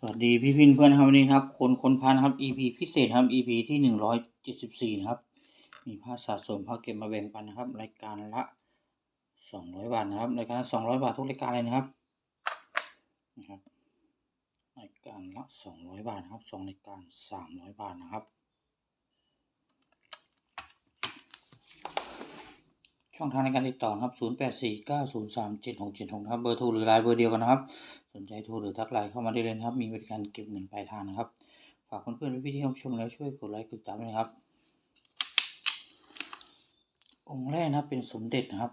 สวัสดีพี่พินเพื่อนครับวันนี้ครับ คนคนพันครับ EP พิเศษครับ EP ที่หนึ่งร้อยเจ็ดสิบสี่ครับ มีผ้าสะสมผ้าเก็บมาแบ่งปันนะครับ รายการละสองร้อยบาทนะครับรายการละสองร้อยบาททุกรายการเลยนะครับนะครับรายการละสองร้อยบาทนะครับสองรายการสามร้อยบาทนะครับ ช่องทางในการติดต่อนะครับ 0 8 4 9 0 3 7 6 7 6นะครับ เบอร์โทรหรือไลน์เบอร์เดียวกันนะครับ สนใจโทรหรือทักไลน์เข้ามาได้เลยนะครับ มีบริการเก็บเงินปลายทางนะครับ ฝากเพื่อนๆพี่ๆที่รับชมแล้วช่วยกดไลค์กดติดตามด้วยนะครับ องค์แรกนะครับเป็นสมเด็จนะครับ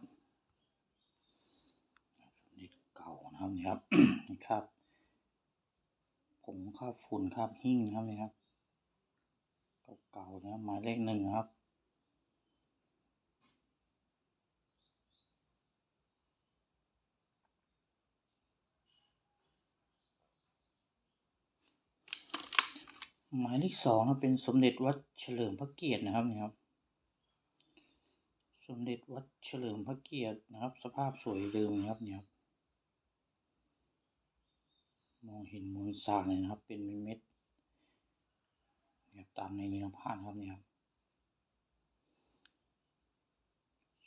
สมเด็จเก่านะครับนี่ครับนี่ครับผงคาบฝุ่นคาบหิ้งนะครับนี่ครับ เก่าๆนะครับหมายเลขหนึ่งนะครับ หมายเลขสองนะเป็นสมเด็จวัดเฉลิมพระเกียรตินะครับนี่ครับ สมเด็จวัดเฉลิมพระเกียรตินะครับ สภาพสวยเดิมนะครับเนี่ยครับมองเห็นมวลสารเลยนะครับ เป็นเม็ดเนี่ยตามในเนื้อผ้านะครับเนี่ยครับ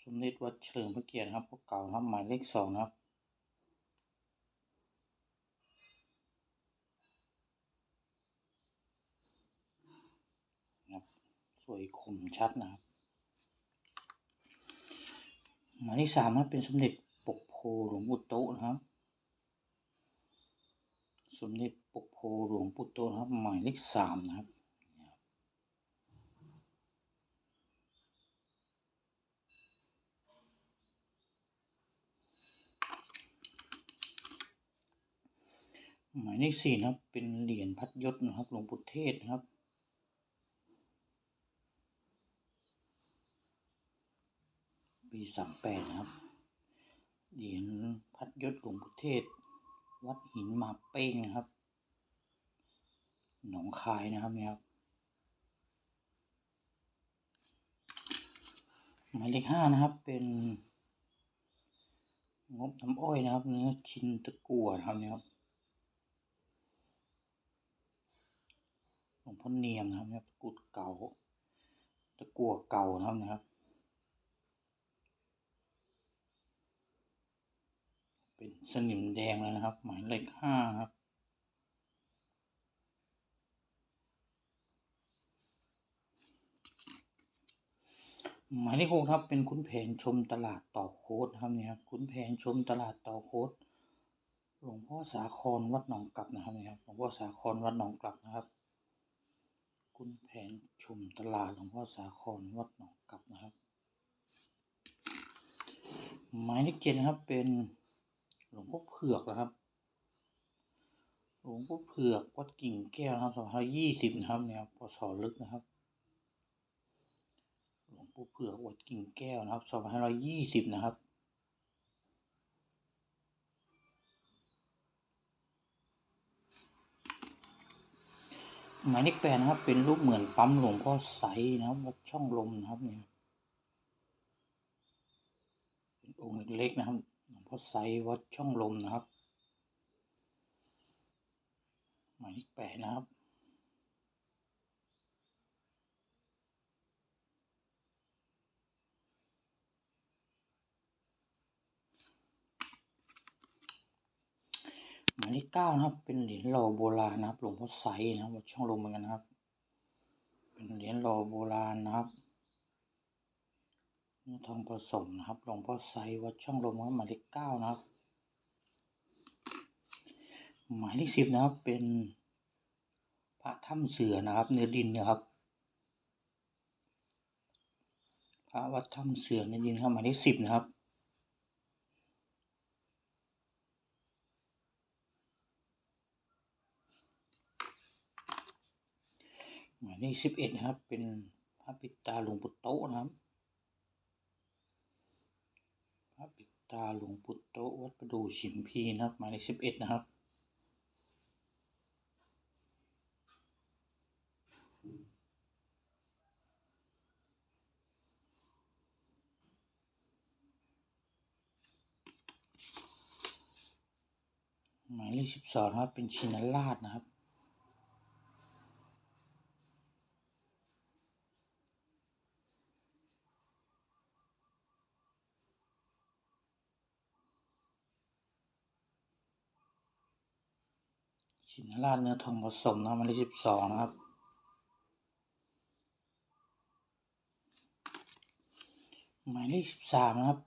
สมเด็จวัดเฉลิมพระเกียรตินะครับพวกเก่านะครับหมายเลขสองนะครับ ส วยคมชัดนะครับหมายเลขสามครับเป็นสมเด็จปกโพหลวงปู่โตนะครับ สมเด็จปกโพหลวงปู่โตนะครับหมายเลขสามนะครับหมายเลขสี่นะครับเป็นเหรียญพัดยศนะครับหลวงปู่เทศนะครับ ปีสามแปดนะครับเหรียญพัดยศหลวงปู่เทศ วัดหินมาเป้งนะครับ หนองคายนะครับเนี่ยครับหมายเลขห้านะครับเป็นงบน้ำอ้อยนะครับเนื้อชิ้นตะกั่วนะครับเนี่ยครับหลวงพ่อเนียมนะครับเนี่ยกรุดเก่าตะกั่วเก่านะครับนะครับ เป็นสนิมแดงแล้วนะครับ หมายเลขห้าครับ หมายเลขหกครับเป็นคุณแผนชมตลาดต่อโค้ดนะครับเนี่ยครับคุณแผนชมตลาดต่อโค้ดหลวงพ่อสาครวัดหนองกลับนะครับเนี่ยครับหลวงพ่อสาครวัดหนองกลับนะครับ คุณแผนชมตลาดหลวงพ่อสาครวัดหนองกลับนะครับ หมายเลขเจ็ดนะครับเป็น หลวงพ่อเผือกนะครับ หลวงพ่อเผือกวัดกิ่งแก้วนะครับสองพันยี่สิบนะครับเนี่ยครับพศลึกนะครับ หลวงปู่เผือกวัดกิ่งแก้วนะครับสองพันร้อยยี่สิบนะครับหมายเลขแปดนะครับเป็นรูปเหมือนปั๊มหลวงพ่อใสนะครับวัดช่องลมนะครับเนี่ยเป็นองค์เล็กๆนะครับ พ่อใสวัดช่องลมนะครับ หมายเลขแปดนะครับหมายเลขเก้านะครับ เป็นเหรียญหล่อโบราณนะครับหลวงพ่อใสนะครับวัดช่องลมเหมือนกันนะครับ เป็นเหรียญหล่อโบราณนะครับ เนื้อทองผสมนะครับหลวงพ่อใสวัดช่องลมครับหมายเลขเก้านะครับ หมายเลขสิบนะครับเป็นพระถ้ำเสือนะครับ เนื้อดินนะครับ พระวัดถ้ำเสือเนื้อดินครับหมายเลขสิบนะครับหมายเลขสิบเอ็ดนะครับ เป็นพระปิดตาหลวงปู่โตนะครับ พระปิด ตาหลวงปู่โตวัดประดู่ฉิมพีนะครับหมายเลขสิบเอ็ดนะครับหมายเลขสิบสองครับเป็นชินราชนะครับ ชินราชเนื้อทองผสมนะครับหมายเลขสิบสองนะครับ หมายเลขสิบสามนะครับ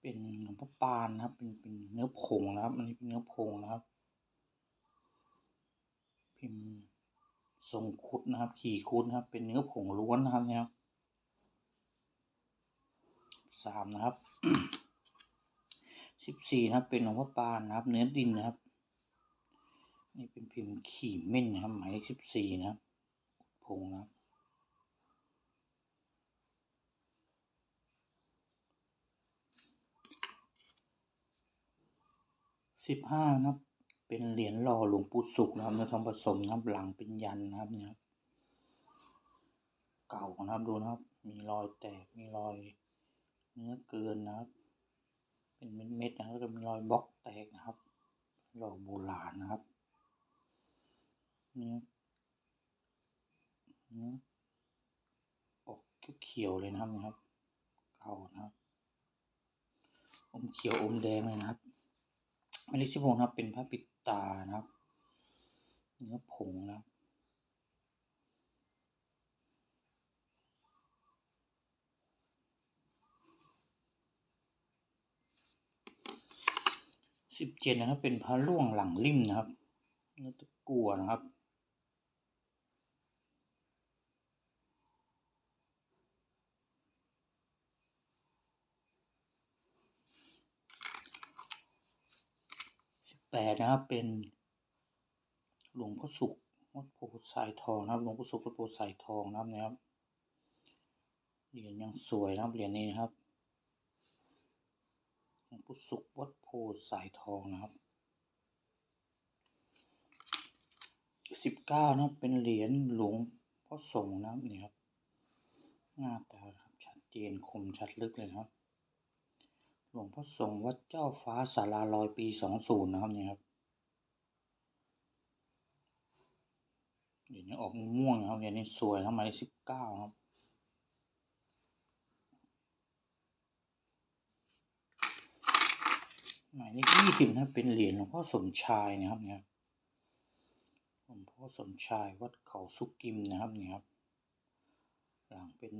เป็นหลวงพ่อปานนะครับ เป็นเป็นเนื้อผงนะครับ อันนี้เป็นเนื้อผงนะครับ พิมพ์ทรงคุดนะครับ ขี่คุดนะครับ เป็นเนื้อผงล้วนนะครับเนี่ยครับสามนะครับสิบสี่นะครับ เป็นหลวงพ่อปานนะครับ เนื้อดินนะครับ นี่เป็นพิมพ์ขี่เม่นนะครับหมายเลขสิบสี่นะครับผงนะครับสิบห้านะครับเป็นเหรียญหล่อหลวงปู่สุขนะครับเนื้อทองผสมนะครับหลังเป็นยันนะครับเนี่ยเก่านะครับดูนะครับ มีรอยแตกมีรอยเนื้อเกินนะครับ เป็นเม็ดๆนะครับแล้วก็มีรอยบล็อกแตกนะครับหล่อโบราณนะครับ นื้อเนื้อออกเขียวเลยนะครับนะครับ เก่านะครับ อมเขียวอมแดงเลยนะครับหมายเลขสิบหกนะครับ เป็นพระปิดตานะครับ เนื้อผงนะครับสิบเจ็ดนะครับ เป็นพระล่วงหลังริมนะครับเนื้อตะกัวนะครับ แปดนะครับเป็นหลวงพ่อสุขวัดโพธิ์สายทองนะครับหลวงพ่อสุขวัดโพธิ์สายทองนะครับนะครับเหรียญยังสวยนะครับเหรียญนี้นะครับหลวงปู่สุขวัดโพธิ์สายทองนะครับสิบเก้านะครับเป็นเหรียญหลวงพ่อสงฆ์นะครับนี่ครับหน้าตาครับชัดเจนคมชัดลึกเลยครับ ลวงพ่อสงวัดเจ้าฟ้าสาราลอยปีสองศูนย์นะครับนี่ครับเหรียญนี้ออกม่วงนะครับเหรียญนี้สวยนะครับหมเลขสิบเก้าครับหมายเลขยี่สิบนะเป็นเหรียญหลวงพ่อสมชายนะครับเนี่ยครับหลวงพ่อสมชายวัดเขาสุกิมนะครับเนี่ยครับหลังเป็น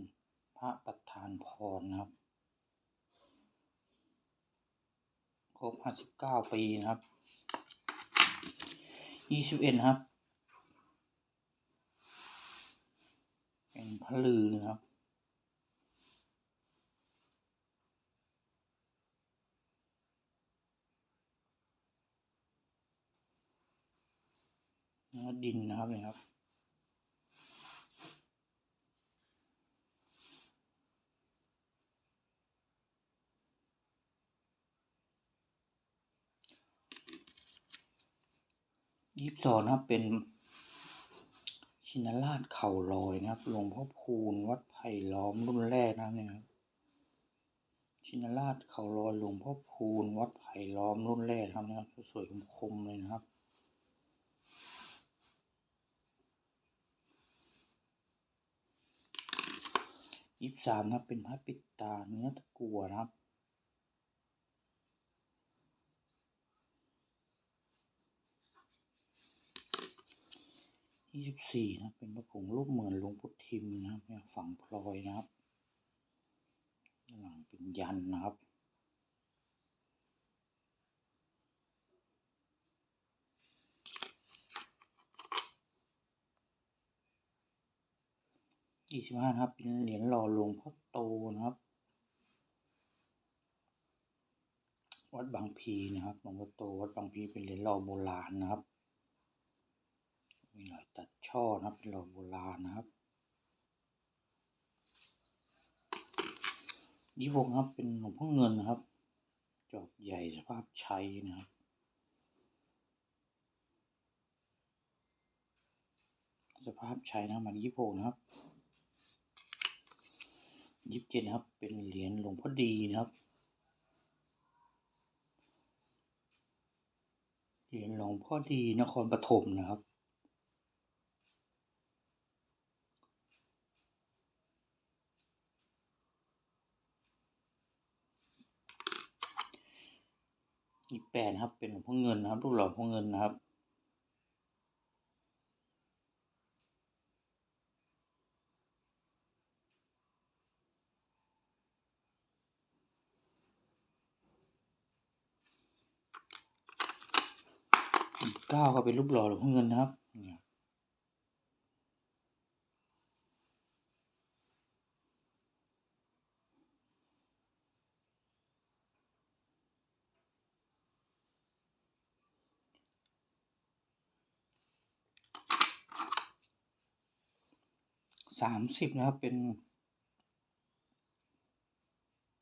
พระประธานพรนะครับ ครบห้าสิบเก้าปีนะครับยี่สิบเอ็ดนครับ เป็นพลือนะครับเนื้อดินนะครับเนี่ยครับ ยี่สิบสองนะครับ เป็นชินราชเข่าลอยนะครับหลวงพ่อพูนวัดไผ่ล้อมรุ่นแรกนะครับเนี่ยครับชินราชเข่าลอยหลวงพ่อพูนวัดไผ่ล้อมรุ่นแรกนะครับนะครับสวยๆคมๆเลยนะครับยี่สิบสามนะครับเป็นพระปิดตาเนื้อตะกัวนะครับ ยี่สิบสี่นะเป็นพระผงรูปเหมือนหลวงพุทธิมนะครับเนี่ยฝังพลอยนะครับหลังเป็นยันนะครับยี่สิบห้านะครับเป็นเหรียญหล่อหลวงพ่อโตนะครับ วัดบางพีนะครับหลวงพ่อโตวัดบางพีเป็นเหรียญหล่อโบราณนะครับ มีรอยตัดช่อนะครับเป็นหล่อโบราณนะครับยี่หกนะครับเป็นหลวงพ่อเงินนะครับ จอบใหญ่สภาพใช้นะครับสภาพใช้นะมันยี่หกนะครับยี่สิบเจ็ดนะครับ เป็นเหรียญหลวงพ่อดีนะครับเหรียญหลวงพ่อดีนครปฐมนะครับ อีกแปดนะครับ เป็นหลวงพ่อเงินนะครับรูปหล่อหลวงพ่อเงินนะครับ อีกเก้าก็เป็นรูปหล่อหลวงพ่อเงินนะครับ สามสิบนะครับเป็น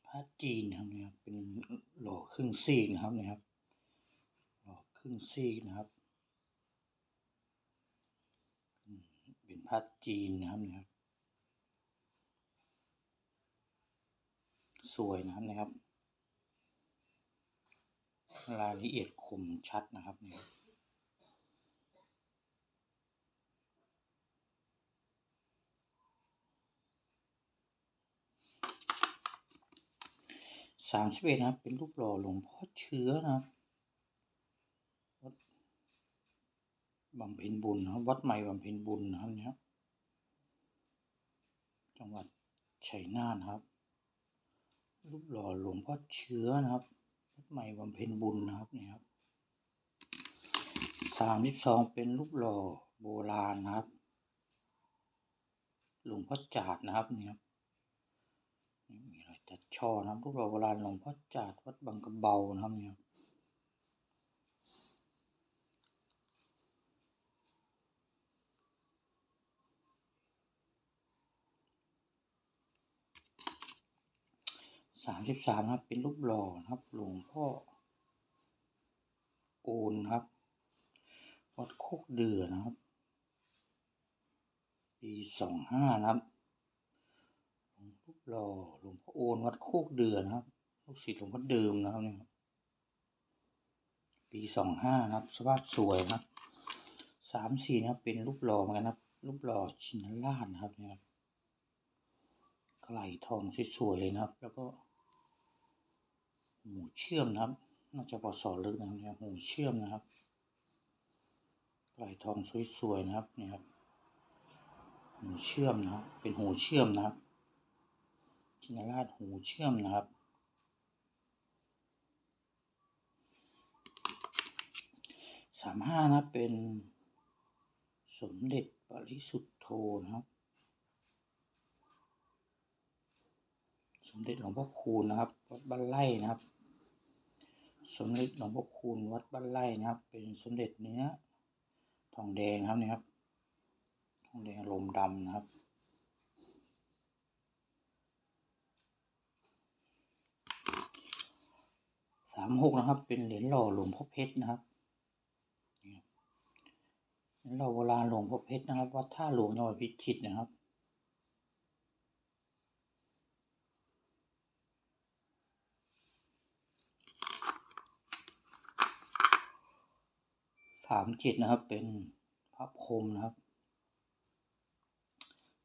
พระจีนนะครับเนี่ยครับเป็นหล่อครึ่งซีกนะครับนี่ยครับหล่อครึ่งซีกนะครับ เป็นพระจีนนะครับนี่ยครับสวยนะครับนะครับ รายละเอียดคมชัดนะครับเนี่ย สามสิบเอ็ดนะครับเป็นรูปหล่อหลวงพ่อเชื้อนะครับวัดบำเพ็ญบุญนะครับวัดใหม่บำเพ็ญบุญนะครับเนี่ยจังหวัดชัยนาทครับ รูปหล่อหลวงพ่อเชื้อนะครับวัดใหม่บำเพ็ญบุญนะครับเนี่ยครับสามสิบสองเป็นรูปหล่อโบราณนะครับ หลวงพ่อจาดนะครับเนี่ยครับนี่มีอะไรัดช่อนะครับรูปหล่อโบราณหลวงพ่อจาดวัดบางกระเบานะครับเนี่ยสามสิบสามนะครับเป็นรูปหล่อนะครับ หลวงพ่อโอนครับวัดโคกเดือนะครับ ปีสองห้านะครับ รูปหล่อหลวงพ่อโอนวัดโคกเดือนะครับลูกศิษย์หลวงพ่อเดิมนะครับเนี่ยปีสองห้านะครับ สภาพสวยนะครับสามสี่นะครับเป็นรูปหล่อเหมือนกันนะครับ รูปหล่อชินราชนะครับเนี่ยครับกไหลทองสวยๆเลยนะครับ แล้วก็หมูเชื่อมนะครับ น่าจะปอสอลึกนะครับเนี่ยหมูเชื่อมนะครับไหลทองสวยๆนะครับเนี่ยครับหูเชื่อมนะครับเป็นหูเชื่อมนะครับ ชินราชหูเชื่อมนะครับ สามห้านะเป็นสมเด็จปริสุทธโธนะครับ สมเด็จหลวงพ่อคูณนะครับ วัดบ้านไร่นะครับ สมเด็จหลวงพ่อคูณวัดบ้านไร่นะครับ เป็นสมเด็จเนื้อทองแดงครับนี่ครับ ทองแดงลมดำนะครับ สามหกนะครับ เป็นเหรียญหล่อหลวงพ่อเพชรนะครับเหรียญหล่อโบราณหลวงพ่อเพชรนะครับ วัดท่าหลวงจังหวัดพิจิตรนะครับสามเจ็ดนะครับ เป็นพระพรหมนะครับ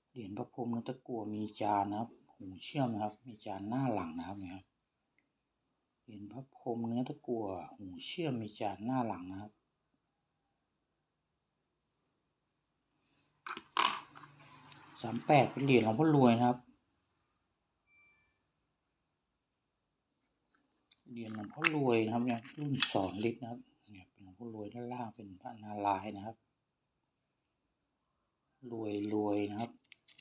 เหรียญพระพรหมนตะกัวมีจานนะครับหูเชื่อมนะครับ มีจานหน้าหลังนะครับเนี่ยครับ เหรียญพระพรมเนื้อตะกัวหูเชื่อมมีจานหน้าหลังนะครับ สามแปดเป็นเหรียญหลวงพ่อรวยนะครับ เหรียญหลวงพ่อรวยนะครับเนี่ยรุ่นสอนฤทธิ์นะครับเนี่ยเป็นหลวงพ่อรวยด้านล่างเป็นพระนารายณ์นะครับ รวยรวยนะครับ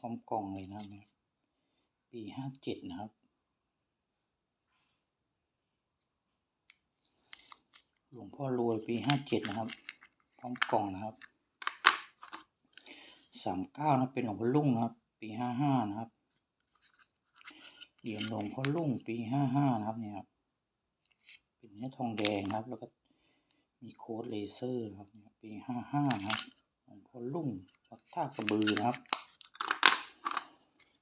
กองกล่องเลยนะครับ ปีห้าเจ็ดนะครับ ลวงพ่อรวยปีห้าเจ็ดนะครับพร้อมกล่องนะครับสามเก้านะเป็นหลวงพ่อลุ่งนะครับ ปีห้าห้านะครับเหรียญหลวงพ่อลุ่งปีห้าห้านะครับเนี่ยครับเป็นเนื้อทองแดงครับ แล้วก็มีโค้ดเลเซอร์ครับเนี่ยปีห้าห้านะครับหลวงพ่อลุ่งวัดท่ากระบือนะครับ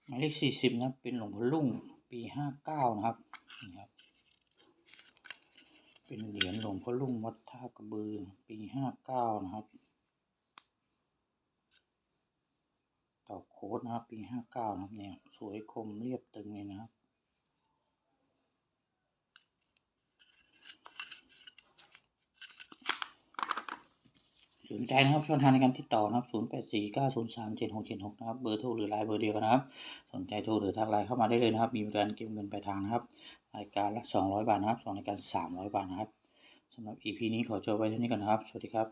หมายเลขสี่สิบนะเป็นหลวงพ่อลุ่งปีห้าเก้านะครับนี่ครับ เป็นเหรียญหลวงพ่อลุงวัดท่ากระบือ ปีห้าเก้านะครับ ต่อโค้ดนะครับ ปีห้าเก้านะครับเนี่ย สวยคมเรียบตึงเลยนะครับสนใจนะครับช่องทางในการติดต่อนะครับ 0 8 4 9 0 3 7 6 7 6 นะครับ เบอร์โทรหรือไลน์เบอร์เดียวกันนะครับ สนใจโทรหรือทักไลน์เข้ามาได้เลยนะครับ มีบริการเก็บเงินปลายทางนะครับ รายการละ 200 บาทนะครับสองรายการ 300 บาทนะครับสำหรับ EP นี้ขอจบไว้เท่านี้ก่อนนะครับ สวัสดีครับ